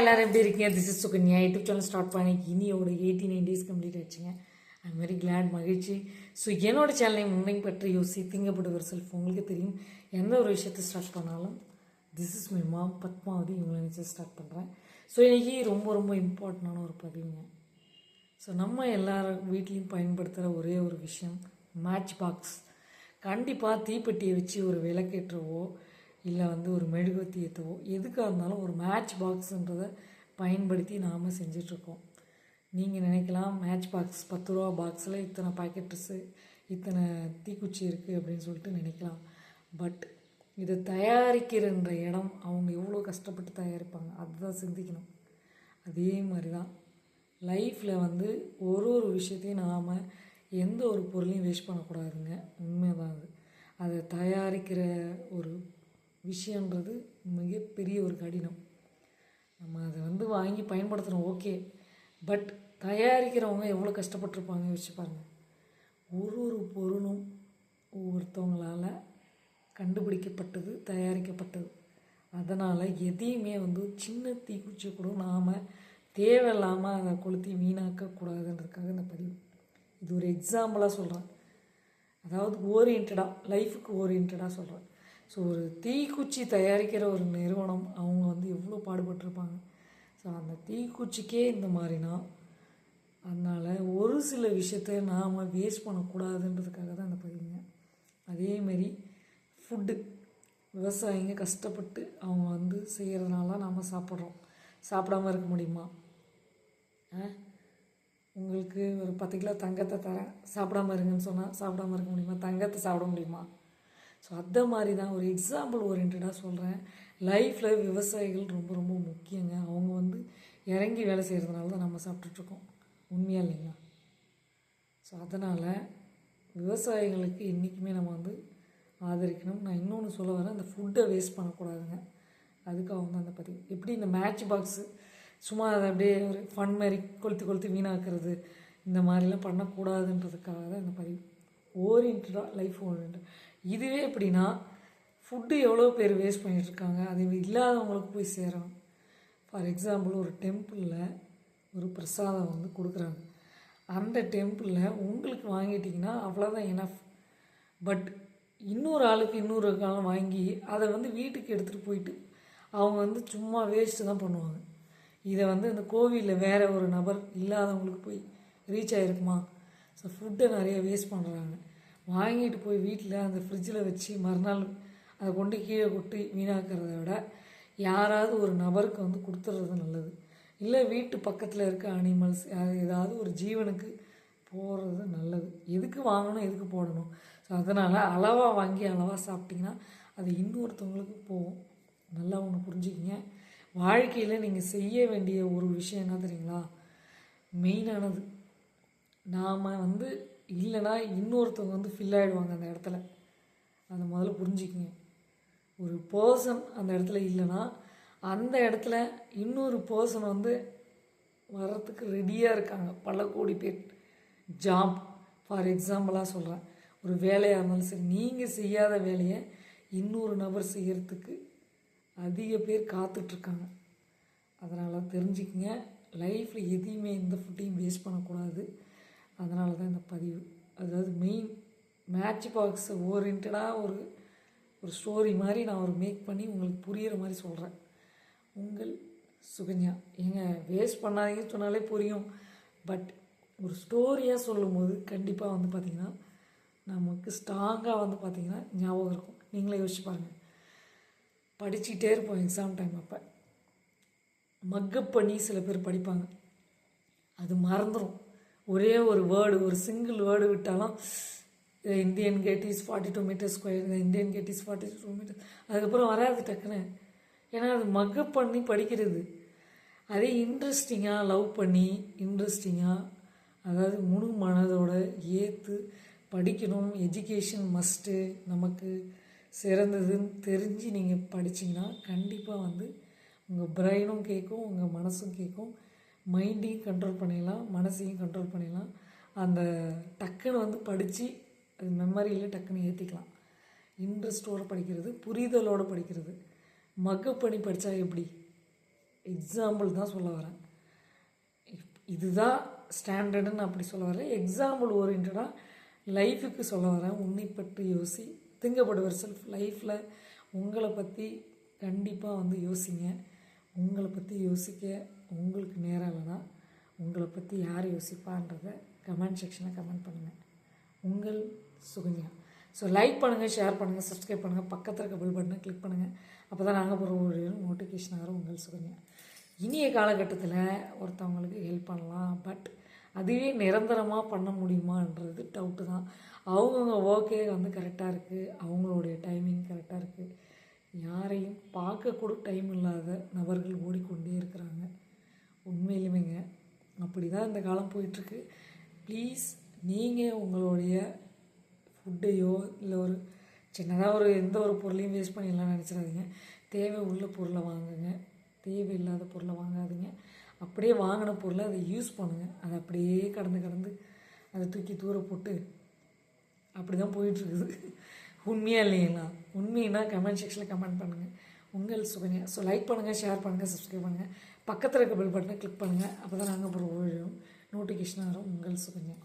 எல்லாரும் எப்படி இருக்கீங்க? This is Sukanya. YouTube channel start பண்ணி இனியோட எயிட்டி நைன் டேஸ் கம்ப்ளீட் ஆச்சுங்க. ஐம் வெரி கிளாட் மகிழ்ச்சி. ஸோ என்னோட சேனலை முன்னை பற்றி யோசி திங்கப்படுவர் செல்ஃப் உங்களுக்கு தெரியும். எந்த ஒரு விஷயத்தை ஸ்டார்ட் பண்ணாலும் this is my mom Padmavathi இவங்களை நினச்சி ஸ்டார்ட் பண்ணுறேன் ஸோ இன்றைக்கி ரொம்ப ரொம்ப இம்பார்ட்டண்டான ஒரு பதிவுங்க. ஸோ நம்ம எல்லாரும் வீட்லேயும் பயன்படுத்துகிற ஒரே ஒரு விஷயம் மேட்ச் பாக்ஸ் கண்டிப்பாக தீப்பெட்டியை வச்சு ஒரு விளக்கேற்றவோ இல்லை வந்து ஒரு மெழுகுவத்தி ஏற்றவோ எதுக்காக இருந்தாலும் ஒரு மேட்ச் பாக்ஸுன்றதை பயன்படுத்தி நாம் செஞ்சிட்ருக்கோம். நீங்கள் நினைக்கலாம் மேட்ச் பாக்ஸ் பத்து ரூபா பாக்ஸில் இத்தனை பாக்கெட்ஸு இத்தனை தீக்குச்சி இருக்குது அப்படின்னு சொல்லிட்டு நினைக்கலாம். பட் இதை தயாரிக்கிறன்ற இடம் அவங்க எவ்வளோ கஷ்டப்பட்டு தயாரிப்பாங்க அதுதான் சிந்திக்கணும். அதே மாதிரி தான் லைஃப்பில் வந்து ஒரு ஒரு விஷயத்தையும் நாம் எந்த ஒரு பொருளையும் வேஸ்ட் பண்ணக்கூடாதுங்க. உண்மைதான் அது. அதை தயாரிக்கிற ஒரு விஷயன்றது மிகப்பெரிய ஒரு கடினம். நம்ம அதை வந்து வாங்கி பயன்படுத்துகிறோம் ஓகே. பட் தயாரிக்கிறவங்க எவ்வளோ கஷ்டப்பட்டிருப்பாங்க யோசிச்சு பாருங்கள் ஒரு ஒரு பொருளும் ஒவ்வொருத்தவங்களால் கண்டுபிடிக்கப்பட்டது தயாரிக்கப்பட்டது. அதனால் எதையுமே வந்து சின்ன தீக்குச்சி கூட நாம் தேவையில்லாமல் அதை கொளுத்தி வீணாக்கக்கூடாதுன்றதுக்காக இந்த பதிவு. இது ஒரு எக்ஸாம்பிளாக சொல்கிறேன் அதாவது ஓரியன்டாக லைஃபுக்கு ஓரியன்டாக சொல்கிறேன் ஸோ ஒரு தீக்குச்சி தயாரிக்கிற ஒரு நிறுவனம் அவங்க வந்து எவ்வளோ பாடுபட்டிருப்பாங்க. ஸோ அந்த தீக்குச்சிக்கே இந்த மாதிரினா அதனால் ஒரு சில விஷயத்த நாம் வேஸ்ட் பண்ணக்கூடாதுன்றதுக்காக தான் அந்த பதிவுங்க. அதேமாரி ஃபுட்டு விவசாயிங்க கஷ்டப்பட்டு அவங்க வந்து செய்கிறதுனால நாம் சாப்பிட்றோம். சாப்பிடாம இருக்க முடியுமா? ஆ? உங்களுக்கு ஒரு பத்து கிலோ தங்கத்தை தரேன். சாப்பிடாம இருங்கன்னு சொன்னால் சாப்பிடாம இருக்க முடியுமா? தங்கத்தை சாப்பிட முடியுமா? ஸோ அந்த மாதிரி தான் ஒரு எக்ஸாம்பிள் ஓரியன்டாக சொல்கிறேன் லைஃப்பில் விவசாயிகள் ரொம்ப ரொம்ப முக்கியங்க. அவங்க வந்து இறங்கி வேலை செய்கிறதுனால தான் நம்ம சாப்பிட்டுட்ருக்கோம். உண்மையாக இல்லைங்களா? ஸோ அதனால் விவசாயிகளுக்கு என்றைக்குமே நம்ம வந்து ஆதரிக்கணும். நான் இன்னொன்று சொல்ல வரேன். அந்த ஃபுட்டை வேஸ்ட் பண்ணக்கூடாதுங்க. அதுக்காக வந்து அந்த பதிவு. எப்படி இந்த மேட்ச் பாக்ஸு சும்மா அதை அப்படியே ஒரு ஃபன் மாதிரி கொளுத்து கொளுத்து வீணாக்குறது இந்த மாதிரிலாம் பண்ணக்கூடாதுன்றதுக்காக தான் இந்த பதிவு. ஓரியன்டாக லைஃப் ஓரியன்ட் இதுவே எப்படின்னா ஃபுட்டு எவ்வளோ பேர் வேஸ்ட் பண்ணிகிட்ருக்காங்க அது இல்லாதவங்களுக்கு போய் சேரணும் ஃபார் எக்ஸாம்பிள் ஒரு டெம்பிளில் ஒரு பிரசாதம் வந்து கொடுக்குறாங்க. அந்த டெம்பிளில் உங்களுக்கு வாங்கிட்டிங்கன்னா அவ்வளோதான் எனஃப் பட் இன்னொரு ஆளுக்கு இன்னொரு காலம் வாங்கி அதை வந்து வீட்டுக்கு எடுத்துகிட்டு போயிட்டு அவங்க வந்து சும்மா வேஸ்ட்டு தான் பண்ணுவாங்க. இதை வந்து இந்த கோவிலில் வேறு ஒரு நபர் இல்லாதவங்களுக்கு போய் ரீச் ஆகிருக்குமா ஸோ ஃபுட்டை நிறைய வேஸ்ட் பண்ணுறாங்க வாங்கிட்டு போய் வீட்டில் அந்த ஃப்ரிட்ஜில் வச்சு மறுநாள் அதை கொண்டு கீழே கொட்டி வீணாக்கிறத விட யாராவது ஒரு நபருக்கு வந்து கொடுத்துட்றது நல்லது. இல்லை வீட்டு பக்கத்தில் இருக்க அனிமல்ஸ் ஏதாவது ஒரு ஜீவனுக்கு போடுறது நல்லது. எதுக்கு வாங்கணும் எதுக்கு போடணும்? ஸோ அதனால் அளவாக வாங்கி அளவாக சாப்பிட்டிங்கன்னா அது இன்னொருத்தவங்களுக்கு போகும். நல்லா ஒன்று புரிஞ்சுக்கிங்க. வாழ்க்கையில் நீங்கள் செய்ய வேண்டிய ஒரு விஷயம் என்ன தெரியுங்களா? மெயினானது நாம் வந்து இல்லைன்னா இன்னொருத்தவங்க வந்து ஃபில் ஆகிடுவாங்க அந்த இடத்துல. அதை முதல்ல புரிஞ்சுக்குங்க. ஒரு பர்சன் அந்த இடத்துல இல்லைன்னா அந்த இடத்துல இன்னொரு பர்சன் வந்து வர்றதுக்கு ரெடியாக இருக்காங்க. பல கோடி பேர் ஜாப் ஃபார் எக்ஸாம்பிளாக சொல்கிறேன் ஒரு வேலையாக இருந்தாலும் சரி நீங்கள் செய்யாத வேலையை இன்னொரு நபர் செய்கிறதுக்கு அதிக பேர் காத்துட்ருக்காங்க. அதனால் தெரிஞ்சுக்கங்க. லைஃப்பில் எதையுமே எந்த ஃபுட்டையும் வேஸ்ட் பண்ணக்கூடாது. அதனால தான் இந்த பதிவு. அதாவது மெயின் மேட்ச் பாக்ஸ் ஓரியன்டாக ஒரு ஒரு ஸ்டோரி மாதிரி நான் ஒரு மேக் பண்ணி உங்களுக்கு புரிகிற மாதிரி சொல்கிறேன் உங்கள் சுகன்யா. ஏங்க வேஸ்ட் பண்ணாதீங்கன்னு சொன்னாலே புரியும். பட் ஒரு ஸ்டோரியாக சொல்லும்போது கண்டிப்பாக வந்து பார்த்திங்கன்னா நமக்கு ஸ்ட்ராங்காக வந்து பார்த்திங்கன்னா ஞாபகம் இருக்கும். நீங்களே யோசிச்சு பாருங்கள் படிச்சுக்கிட்டே இருப்போம் எக்ஸாம் டைம் அப்போ. மக்கப் பண்ணி சில பேர் படிப்பாங்க. அது மறந்துடும் ஒரே ஒரு வேர்டு ஒரு சிங்கிள் வேர்டு விட்டாலும் Indian gate is forty two metre square இந்த Indian gate is forty two metre அதுக்கப்புறம் வராது டக்குன்னு. ஏன்னா அது மக்கப் பண்ணி படிக்கிறது. அதே இன்ட்ரெஸ்டிங்காக லவ் பண்ணி இன்ட்ரெஸ்டிங்காக அதாவது முழு மனதோட ஏற்று படிக்கணும். எஜுகேஷன் மஸ்ட்டு நமக்கு சிறந்ததுன்னு தெரிஞ்சு நீங்கள் படிச்சிங்கன்னா கண்டிப்பாக வந்து உங்கள் பிரெயினும் கேட்கும் உங்கள் மனசும் கேட்கும் மைண்டையும் கண்ட்ரோல் பண்ணிடலாம் மனசையும் கண்ட்ரோல் பண்ணிடலாம். அந்த டக்குன்னு வந்து படித்து அது மெமரியில் டக்குன்னு ஏற்றிக்கலாம் இன்ட்ரெஸ்ட்டோடு படிக்கிறது புரிதலோடு படிக்கிறது. மக்கப் பண்ணி படித்தா எப்படி? எக்ஸாம்பிள் தான் சொல்ல வரேன். இப்- இதுதான் ஸ்டாண்டர்டுன்னு அப்படி சொல்ல வரேன். எக்ஸாம்பிள் ஓரியன்டாக லைஃபுக்கு சொல்ல வரேன். உன்னை பற்றி யோசி திங்கப்படுவர் செல்ஃப் லைஃப்பில் உங்களை பற்றி கண்டிப்பாக வந்து யோசிங்க. உங்களை பற்றி யோசிக்க உங்களுக்கு நேரம் இல்லைன்னா உங்களை பற்றி யார் யோசிப்பான்றத கமெண்ட் செக்ஷனில் கமெண்ட் பண்ணுங்கள் உங்கள் சுகன்யா. ஸோ லைக் பண்ணுங்கள் ஷேர் பண்ணுங்கள் சப்ஸ்கிரைப் பண்ணுங்கள் பக்கத்தில் இருக்க பில் பட்டனை கிளிக் பண்ணுங்கள் அப்போ தான் நாங்கள் போகிற ஒரு நோட்டிஃபிகேஷன் ஆகிறோம் உங்கள் சுகன்யா. இனிய காலகட்டத்தில் ஒருத்தவங்களுக்கு ஹெல்ப் பண்ணலாம் பட் அதுவே நிரந்தரமாக பண்ண முடியுமான்றது டவுட்டு தான். அவங்கவுங்க ஒர்க்கே வந்து கரெக்டாக இருக்குது அவங்களுடைய டைமிங் கரெக்டாக இருக்குது யாரையும் பார்க்க கூட டைம் இல்லாத நபர்கள் ஓடிக்கொண்டே இருக்கிறாங்க. உண்மையிலுமேங்க அப்படி தான் இந்த காலம் போயிட்டுருக்கு. ப்ளீஸ் நீங்கள் உங்களுடைய ஃபுட்டையோ இல்லை ஒரு சின்னதாக ஒரு எந்த ஒரு பொருளையும் வேஸ்ட் பண்ணிடலாம் நினச்சிடாதீங்க. தேவை உள்ள பொருளை வாங்குங்க. தேவையில்லாத பொருளை வாங்காதீங்க. அப்படியே வாங்கின பொருளை அதை யூஸ் பண்ணுங்கள் அதை அப்படியே கடந்து கடந்து அதை தூக்கி தூர போட்டு அப்படி தான் போயிட்டுருக்குது. உண்மையாக இல்லைங்களா உண்மைன்னா கமெண்ட் செக்ஷனில் கமெண்ட் பண்ணுங்கள் உங்கள் சுகன்யா. ஸோ லைக் பண்ணுங்கள் ஷேர் பண்ணுங்கள் சப்ஸ்கிரைப் பண்ணுங்கள் பக்கத்தில் இருக்க பெல் பட்டனை கிளிக் பண்ணுங்கள் அப்போ தான் நாங்கள் அப்புறம் நோட்டிஃபிகேஷன் வரும். உங்கள் சுகன்யா.